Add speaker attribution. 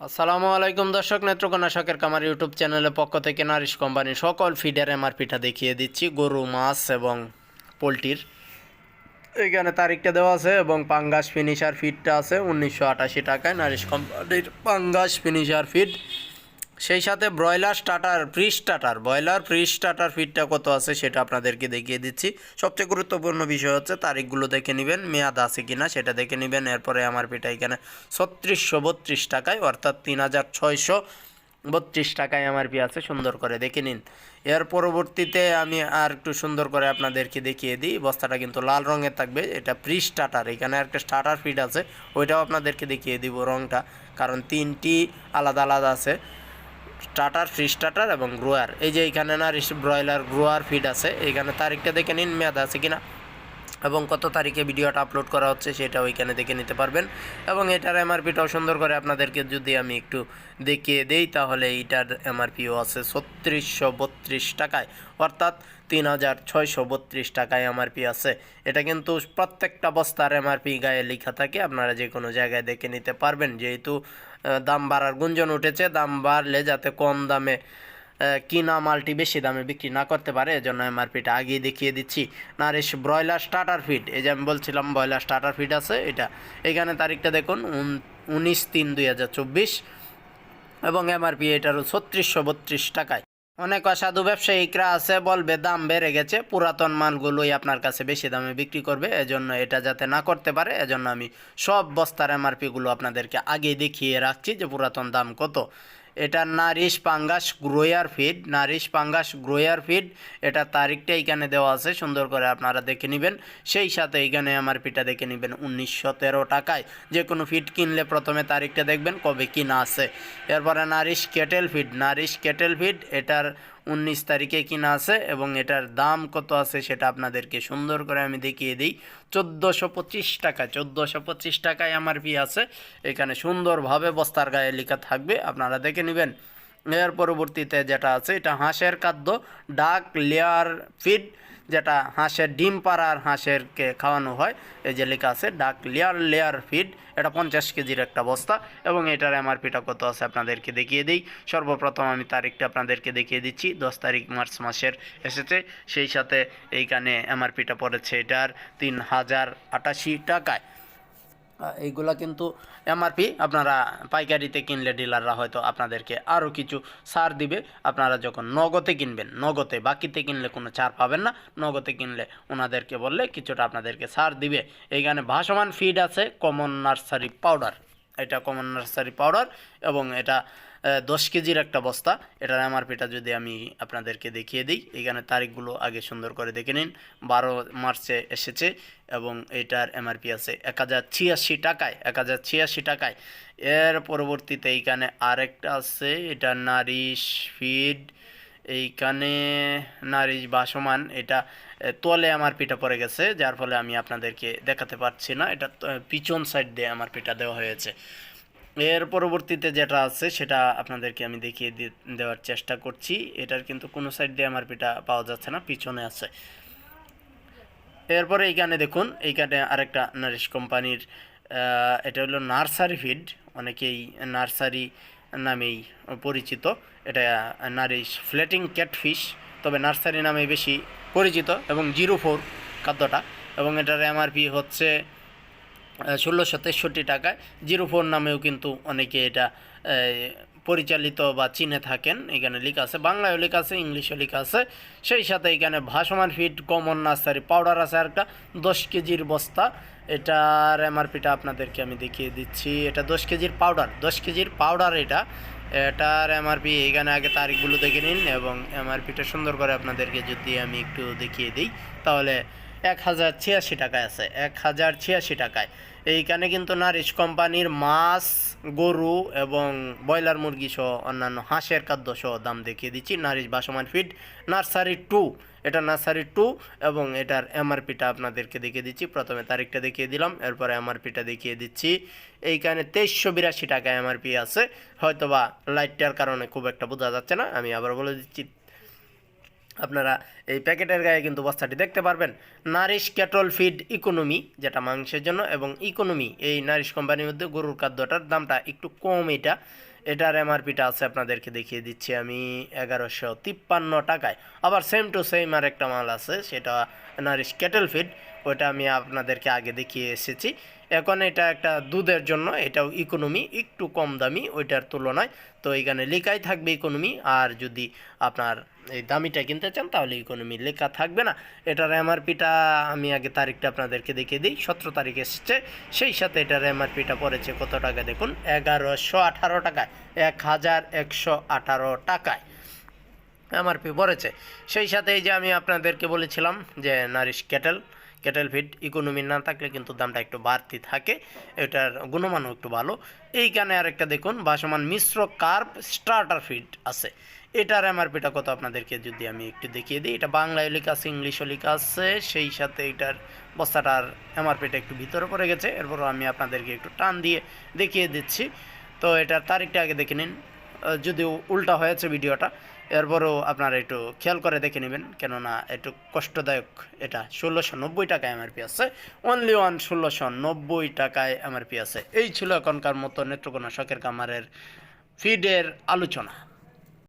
Speaker 1: আসসালামু আলাইকুম দর্শক, নেত্রকোনা শখের কামার ইউটিউব চ্যানেলের পক্ষ থেকে নারিশ কোম্পানি সকল ফিডের এমআরপিটা দেখিয়ে দিচ্ছি, গরু, মাছ এবং পোলট্রির। এখানে তারিখটা দেওয়া আছে এবং পাঙ্গাস ফিনিশার ফিডটা আছে, উনিশশো আটাশি টাকায় নারিশ কোম্পানির পাঙ্গাস ফিনিশার ফিড সেই সাথে broiler starter free starter. Broiler free starter ফিডটা কত আছে সেটা আপনাদেরকে দেখিয়ে দিচ্ছি। সবচেয়ে গুরুত্বপূর্ণ বিষয় হচ্ছে তারিখগুলো দেখে নেবেন, মেয়াদ আছে কি না সেটা দেখে নেবেন। এরপরে আমার পিঠা এখানে ছত্রিশশো বত্রিশ টাকায়, অর্থাৎ তিন হাজার ছয়শো বত্রিশ টাকায় আমার পি আছে, সুন্দর করে দেখে নিন। এর পরবর্তীতে আমি আর একটু সুন্দর করে আপনাদেরকে দেখিয়ে দিই, বস্তাটা কিন্তু লাল রঙের থাকবে, এটা প্রি স্টার্টার। এখানে একটা স্টার্টার ফিড আছে, ওইটাও আপনাদেরকে দেখিয়ে দিব রঙটা কারণ তিনটি আলাদা আলাদা আছে। স্টার্টার ফ্রি স্টার্টার এবং গ্রোয়ার। এই যে এইখানে না ব্রয়লার, গ্রোয়ার ফিড আছে। এখানে তারিখটা দেখে নিন, মেয়াদ আছে কিনা। এবং কত তারিখে ভিডিওটা আপলোড করা হচ্ছে সেটা ওইখানে দেখে নিতে পারবেন। এবং এটার এমআরপিটাও সুন্দর করে আপনাদেরকে যদি আমি একটু দেখিয়ে দেই, তাহলে এইটার এমআরপিও আছে ছত্রিশশো বত্রিশ টাকায়। অর্থাৎ তিন হাজার ছয়শো বত্রিশ টাকায় এমআরপি আছে। এটা কিন্তু প্রত্যেকটা বস্তার এমআরপি গায়ে লেখা থাকে, আপনারা যে কোনো জায়গায় দেখে নিতে পারবেন। যেহেতু দাম বাড়ার গুঞ্জন উঠেছে, দাম বাড়লে যাতে কম দামে কিনা মালটি বেশি দামে বিক্রি না করতে পারে, এজন্য এমআরপিটা আগেই দেখিয়ে দিচ্ছি। নারিশ ব্রয়লার স্টার্টার ফিড এই যে আমি বলছিলাম ব্রয়লার স্টার্টার ফিড আছে এটা। এখানে তারিখটা দেখুন, উন- উনিশ তিন দুই হাজার চব্বিশ। এবং এমআরপি এটারও ছত্রিশশো বত্রিশ টাকায়। অনেক অসাধু ব্যবসায়িকরা আছে, বলবে দাম বেড়ে গেছে, পুরাতন মালগুলোই আপনার কাছে বেশি দামে বিক্রি করবে, এজন্য এটা যাতে না করতে পারে, এজন্য আমি সব বস্তার এমআরপিগুলো আপনাদেরকে আগে দেখিয়ে রাখছি যে পুরাতন দাম কত। এটা নারিশ পাঙ্গাস গ্রোয়ার ফিড, নারিশ পাঙ্গাস গ্রোয়ার ফিড। এটা তারিখটা এখানে দেওয়া আছে, সুন্দর করে আপনারা দেখে নেবেন। সেই সাথে এখানে আমার পিঠা দেখে নেবেন, উনিশশো তেরো টাকায়। যে কোনো ফিড কিনলে প্রথমে তারিখটা দেখবেন কবে কিনা আছে। এরপরে nourish cattle feed, nourish cattle feed, এটার উনিশ তারিখে কিনা আছে এবং এটার দাম কত আছে সেটা আপনাদেরকে সুন্দর করে আমি দেখিয়ে দিই। চোদ্দোশো পঁচিশ টাকা, চোদ্দোশো পঁচিশ টাকায় আমার ফি আছে। এখানে সুন্দরভাবে বস্তার গায়ে লেখা থাকবে, আপনারা দেখে নেবেন। এর পরবর্তীতে যেটা আছে, এটা হাঁসের খাদ্য, ডাক, লেয়ার ফিড যেটা হাঁসের ডিম পাড়ার হাঁসেরকে খাওয়ানো হয়, এই যে লেখা আছে, ডাক লেয়ার লেয়ার ফিড, এটা পঞ্চাশ কেজির একটা বস্তা এবং এটার এমআরপিটা কত আছে আপনাদেরকে দেখিয়ে দিই। সর্বপ্রথম আমি তারিখটা আপনাদেরকে দেখিয়ে দিচ্ছি, দশ তারিখ মার্চ মাসের এসেছে, সেই সাথে এইখানে এমআরপিটা পড়েছে এটার তিন হাজার আটাশি টাকায়। এইগুলা কিন্তু এমআরপি আপনারা পাইকারিতে কিনলে ডিলাররা হয়তো আপনাদেরকে আরও কিছু সার দিবে। আপনারা যখন নগদে কিনবেন, নগদে বাকিতে কিনলে কোনো ছাড় পাবেন না। নগদে কিনলে ওনাদেরকে বললে কিছুটা আপনাদেরকে সার দিবে। এইখানে ভাসমান ফিড আছে কমন নার্সারি পাউডার এটা কমন নার্সারি পাউডার এবং এটা দশ কেজির একটা বস্তা। এটার এমআরপিটা যদি আমি আপনাদেরকে দেখিয়ে দিই, এখানে তারিখগুলো আগে সুন্দর করে দেখে নিন। বারো মার্চে এসেছে এবং এটার এমআরপি আছে এক হাজার ছিয়াশি টাকায়, এক হাজার ছিয়াশি টাকায়। এর পরবর্তীতে এইখানে আরেকটা আছে, এটা নারিশ ফিড। এইখানে নারিশ বাসমান এটা তলে আমার পিঠা পড়ে গেছে, যার ফলে আমি আপনাদেরকে দেখাতে পারছি না। এটা পিছন সাইড দিয়ে আমার পিঠা দেওয়া হয়েছে। এর পরবর্তীতে যেটা আছে, সেটা আপনাদেরকে আমি দেখিয়ে দেওয়ার চেষ্টা করছি। এটার কিন্তু কোনো সাইড দিয়ে আমার পিঠা পাওয়া যাচ্ছে না, পিছনে আছে। এরপরে এইখানে দেখুন, এইখানে আরেকটা নারিশ কোম্পানির এটা হলো নার্সারি ফিড, অনেকেই নার্সারি নামেই পরিচিত। এটা নারিশ ফ্লেটিং ক্যাটফিশ, তবে নার্সারি নামে বেশি পরিচিত, এবং জিরো ফোর খাদ্যটা। এবং এটার এমআরপি হচ্ছে ষোলোশো তেষট্টি টাকায়। জিরো ফোর নামেও কিন্তু অনেকে এটা পরিচালিত বা চিনে থাকেন। এখানে লেখা আছে, বাংলায়ও লেখা আছে, ইংলিশেও লেখা আছে। সেই সাথে এখানে ভাসমান ফিড কমন নার্সারি পাউডার আছে একটা, দশ কেজির বস্তা। এটার এমআরপিটা আপনাদেরকে আমি দেখিয়ে দিচ্ছি। এটা দশ কেজির পাউডার দশ কেজির পাউডার এটা। এটার এমআরপি এখানে আগে তারিখগুলো দেখে নিন এবং এমআরপিটা সুন্দর করে আপনাদেরকে যদি আমি একটু দেখিয়ে দিই, তাহলে এক হাজার ছিয়াশি টাকায় আছে, এক হাজার ছিয়াশি টাকায়। এইখানে কিন্তু নারিশ কোম্পানির মাছ, গরু এবং ব্রয়লার মুরগি সহ অন্যান্য হাঁসের খাদ্য সহ দাম দেখিয়ে দিচ্ছি। নারিশ বাসমান ফিড, নার্সারি টু, এটা নার্সারি টু এবং এটার এমআরপিটা আপনাদেরকে দেখিয়ে দিচ্ছি। প্রথমে তারিখটা দেখিয়ে দিলাম, এরপরে এমআরপিটা দেখিয়ে দিচ্ছি। এইখানে তেইশশো বিরাশি টাকা এমআরপি আছে। হয়তোবা লাইটটার কারণে খুব একটা বোঝা যাচ্ছে না, আমি আবার বলে দিচ্ছি আপনারা এই প্যাকেটের গায়ে কিন্তু বস্তাটি দেখতে পারবেন। নারিশ ক্যাটল ফিড ইকোনমি, যেটা মাংসের জন্য, এবং ইকোনমি, এই নারিশ কোম্পানির মধ্যে গরুর খাদ্যটার দামটা একটু কম এটা। এটার এমআরপিটা আছে আপনাদেরকে দেখিয়ে দিচ্ছি আমি, এগারোশো তিপ্পান্ন টাকায়। আবার সেম টু সেম আর একটা মাল আছে, সেটা নারিশ ক্যাটল ফিড। ওটা আমি আপনাদেরকে আগে দেখিয়ে এসেছি। এখন এটা একটা দুধের জন্য, এটাও ইকোনমি একটু কম দামি, ওইটার তুলনায়। তো এখানে লেখাই থাকবে ইকোনমি আর যদি আপনার এই দামিটা কিনতে চান, তাহলে ইকোনমি লেখা থাকবে না। এটার এমআরপিটা আমি আগে তারিখটা আপনাদেরকে দেখিয়ে দিই, সতেরো তারিখ এসেছে। সেই সাথে এটার এমআরপিটা পড়েছে কত টাকা? দেখুন, এগারোশো আঠারো টাকায় এক হাজার একশো আঠারো টাকায় এমআরপি পড়েছে। সেই সাথে এই যে আমি আপনাদেরকে বলেছিলাম যে nourish cattle cattle feed, economy না থাকলে কিন্তু দামটা একটু বাড়তি থাকে, এটার গুণমানও একটু ভালো। এইখানে আরেকটা দেখুন, ভাসমান মিশ্র কার্প স্টার্টার ফিড আছে। এটার এমআরপিটা কত আপনাদেরকে যদি আমি একটু দেখিয়ে দিই? এটা বাংলায় লেখা আছে, ইংলিশও লেখা আছে, সেই সাথে এটার বস্তাটার এমআরপিটা একটু ভিতরে পড়ে গেছে। এরপরও আমি আপনাদেরকে একটু টান দিয়ে দেখিয়ে দিচ্ছি। তো এটার তারিখটা আগে দেখে নিন। যদিও উল্টা হয়েছে ভিডিওটা এরপরও আপনারা একটু খেয়াল করে দেখে নেবেন, কেননা একটু কষ্টদায়ক এটা। ষোলোশো নব্বই টাকায় এমআরপি আছে। অনলি ওয়ান ষোলোশো নব্বই টাকায় এমআরপি আছে। এই ছিল এখনকার মতো নেত্রকোনা শখের কামারের ফিডের আলোচনা।